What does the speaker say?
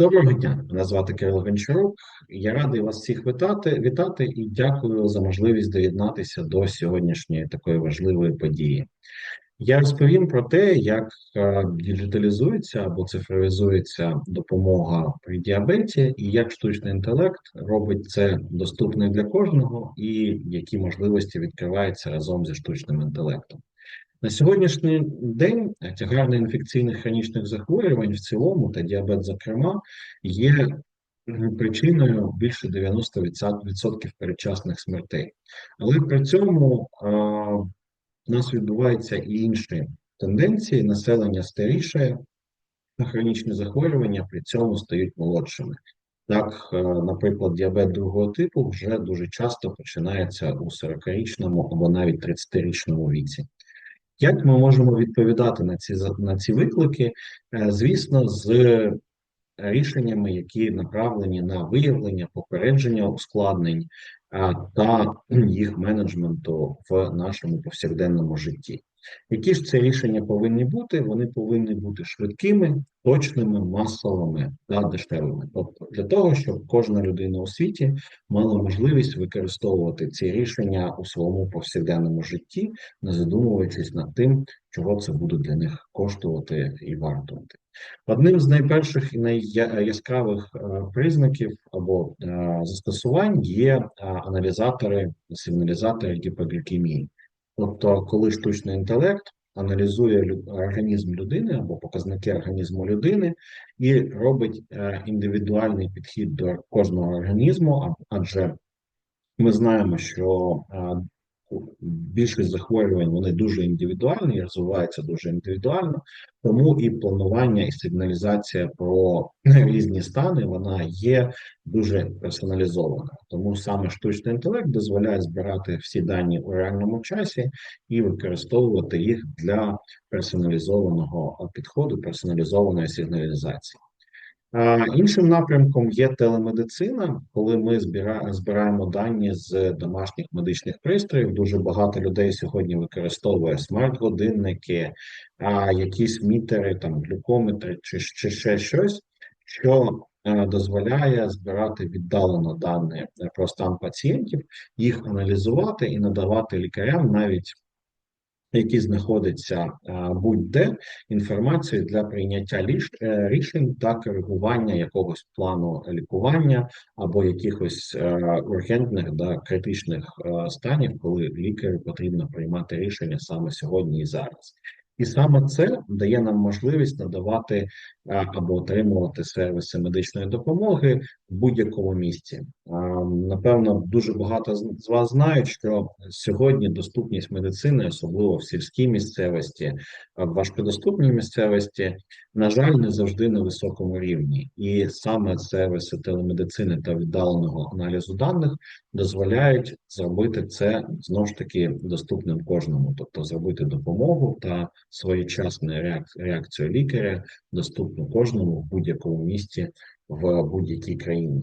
Доброго дня, мене звати Кирило Гончарук. Я радий вас всіх вітати, вітати і дякую за можливість доєднатися до сьогоднішньої такої важливої події. Я розповім про те, як е, діджиталізується або цифровізується допомога при діабеті, і як штучний інтелект робить це доступним для кожного, і які можливості відкриваються разом зі штучним інтелектом. На сьогоднішній день тягарне інфекційних хронічних захворювань в цілому та діабет, зокрема, є причиною більше 90% передчасних смертей. Але при цьому а, у нас відбуваються і інші тенденції. Населення старіше, хронічні захворювання при цьому стають молодшими. Так, е, наприклад, діабет другого типу вже дуже часто починається у 40-річному або навіть 30-річному віці. Як ми можемо відповідати на ці на ці виклики? Е, звісно, з рішеннями, які направлені на виявлення, попередження ускладнень та їх менеджменту в нашому повсякденному житті. Які ж це рішення повинні бути? Вони повинні бути швидкими, точними, масовими та дешевими. Тобто для того, щоб кожна людина у світі мала можливість використовувати ці рішення у своєму повсякденному житті, не задумуючись над тим, чого це буде для них коштувати і вартувати. Одним з найперших і найяскравих е, признаків або е, застосувань є е, аналізатори, сигналізатори гіпоглікемії. Тобто, коли штучний інтелект аналізує організм людини або показники організму людини і робить е, індивідуальний підхід до кожного організму, адже ми знаємо, що е, більшість захворювань вони дуже індивідуальні, розвиваються дуже індивідуально, тому і планування і сигналізація про різні стани вона є дуже персоналізована. Тому саме штучний інтелект дозволяє збирати всі дані у реальному часі і використовувати їх для персоналізованого підходу, персоналізованої сигналізації. Іншим напрямком є телемедицина, коли ми збираємо дані з домашніх медичних пристроїв. Дуже багато людей сьогодні використовує смарт-годинники, якісь мітери, там глюкометри чи, чи ще щось, що е, дозволяє збирати віддалено дані про стан пацієнтів, їх аналізувати і надавати лікарям навіть які знаходяться е, будь-де інформацію для прийняття е, рішень та коригування якогось плану лікування або якихось е, ургентних да критичних станів, коли лікарю потрібно приймати рішення саме сьогодні і зараз. І саме це дає нам можливість надавати або отримувати сервіси медичної допомоги в будь-якому місці. Напевно, дуже багато з вас знають, що сьогодні доступність медицини, особливо в сільській місцевості, в важкодоступній місцевості, на жаль, не завжди на високому рівні, і саме сервіси телемедицини та віддаленого аналізу даних дозволяють зробити це знову ж таки доступним кожному, тобто зробити допомогу та своєчасну реакцію лікаря доступну кожному в будь-якому місці в будь-якій країні.